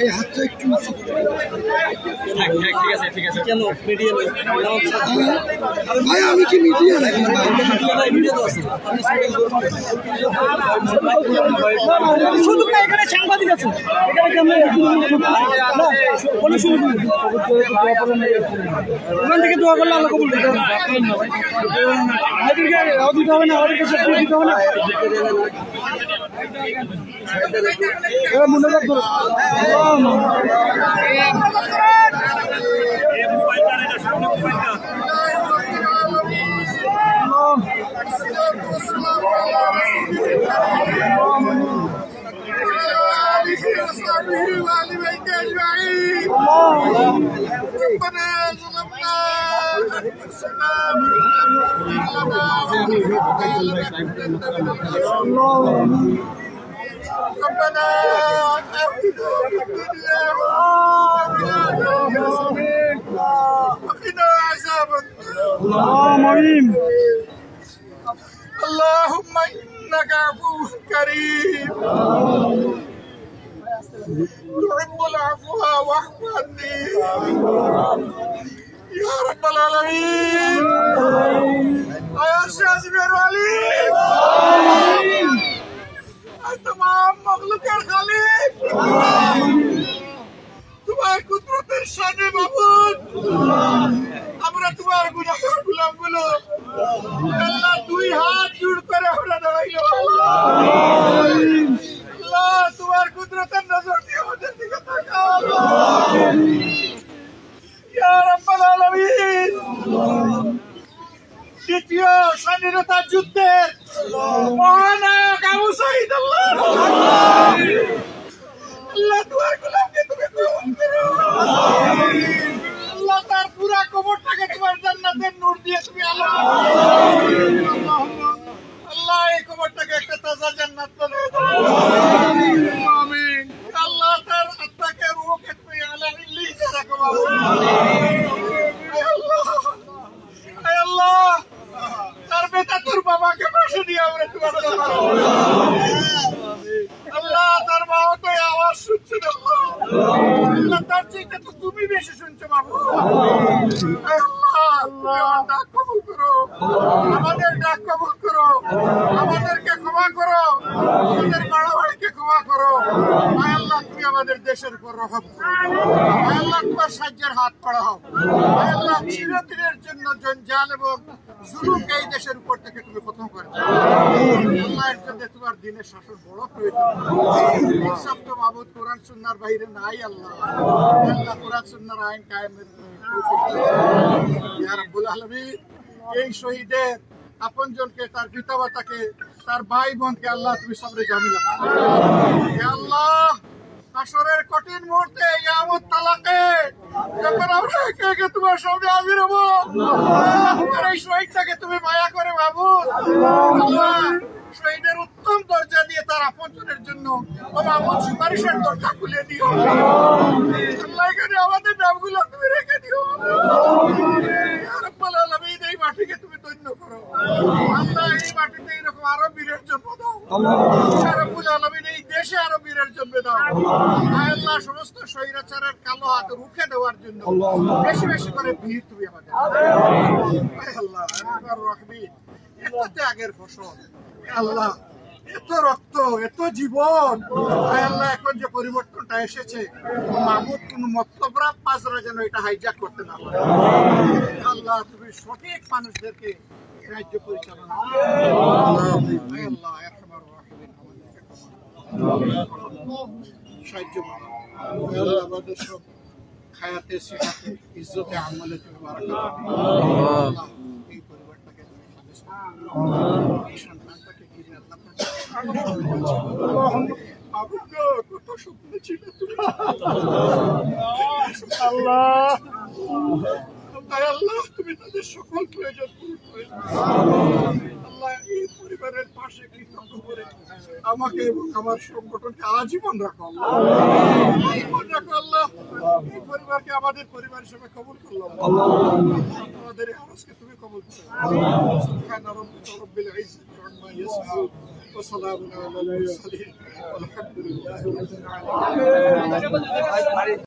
এই হাতটা একটু নিচে করে। ঠিক আছে ঠিক আছে কেন মিডিয়া ভাই আমি কি মিডিয়া নাকি শুধু না এখানে সাংবাদিক আছে। কেমন কোনো সুযোগ ওখান থেকে দোয়া করলে আল্লাহ কবুল দিতে হবে না ওদেরকে সব দিতে হবে না। এরা ربنا وقنا عذاب النار اللهم انك عفو كريم শান্তি ইয়া রাব্বাল আলামিন আয়ার শাজবের ওয়ালি তমাম মখলুকের খালিক তোমার কুদরতের সাথে মাবুদ দুই হাত জুড় করে আমরা দাঁড়াইলাম। দ্বিতীয় স্বাধীনতা যুদ্ধের মহানায়ক আবু শহীদ আল্লাহ। আল্লাহ তোমার গোলামকে তুমি কবুল করো আল্লাহ তার পুরা কবরটাকে তোমার জান্নাতের নূর দিয়ে তুমি আলো আল্লাহ এই কবরটাকে একটা তাজা জান্নাত বানিয়ে দাও আমিন আল্লাহ তার আত্মাকে রূহকে তুমি আলা ইল্লিতে রাখো বাবা আয় আল্লাহ আয় আল্লাহ তার বেটা তোর বাবাকে পাশে দিয়ে আমরা তোমার আল্লাহ, তার বাবা তো আওয়াজ শুনছে না। তার চাইতে তো তুমি বেশি শুনছো বাবু। ডাক কবুল করো। আমাদের ডাক কবুল করো। আমাদেরকে ক্ষমা করো। আমাদের বাড়াবাড়িকে ক্ষমা করো। আল্লাহ আমাদের দেশের উপর রহম আল্লাহ সাহায্যের হাত পড়াও আয় আল্লাহ চিরদিনের জন্য জঞ্জাল এবং জুলুমকে এই দেশের উপর থেকে তুমি প্রথম করে জন্য তোমার দিনের শাসন বড় প্রয়োজন। ইনসাফ তো মাবুদ কোরআন সুন্নার বাইরে নাই আল্লাহ। আল্লাহ কোরআন সুন্নার আইন কায়েমের রাব্বুল এই শহীদের তার পিতামাতাকে, তার ভাই বোনকে আল্লাহ তুমি সবরে জামিলা আল্লাহ আসরের কঠিন মুহূর্তে ইয়ামত তালাকে যখন আমরা একে একে তোমার সামনে হাজির হব এই শহীদটাকে তুমি মায়া করে ভাবো শহীদের উত্তম দরজা দিয়ে তার আপনজনের জন্য ও সুপারিশের দরজা খুলে দিও। আল্লাহ এখানে আমাদের নামগুলো তুমি রেখে দিও। এই মাটিকে তুমি ধন্য করো। আল্লাহ এই মাটিতে এরকম আরও বীরের জন্ম দাও ইয়া রাব্বুল আলামিন, এই দাও আল্লাহ সমস্ত স্বৈরাচারের কালো হাত রুখে দেওয়ার জন্য বেশি বেশি করে ভিড় আমাদের আল্লাহ এত ফসল আল্লাহ এত রক্ত এত জীবন আল্লাহ এখন যে পরিবর্তনটা এসেছে মাহমুদ কোন মতলবরা পাঁচরা যেন এটা হাইজ্যাক করতে না আল্লাহ তুমি সঠিক মানুষদেরকে রাজ্য পরিচালনা। আয় আল্লাহ সাহায্য আমাদের সব খায়াতে সিহাতে ইজ্জতে আমলে তুমি বারাকা এই ছিল আল্লাহ তুমি তাদের সকল প্রয়োজন পূরণ দাও। আল্লাহ এই পরিবারের পাশে কৃতজ্ঞ করে আমাকে এবং আমার সংগঠনকে আজীবন রাখো আল্লাহ আজীবন রাখো আল্লাহ এই পরিবারকে আমাদের পরিবার হিসেবে কবুল করলাম আমাদের এই আওয়াজকে তুমি কবুল করো سبحان ربك رب العزة عما يصفون وسلام على المرسلين والحمد لله رب العالمين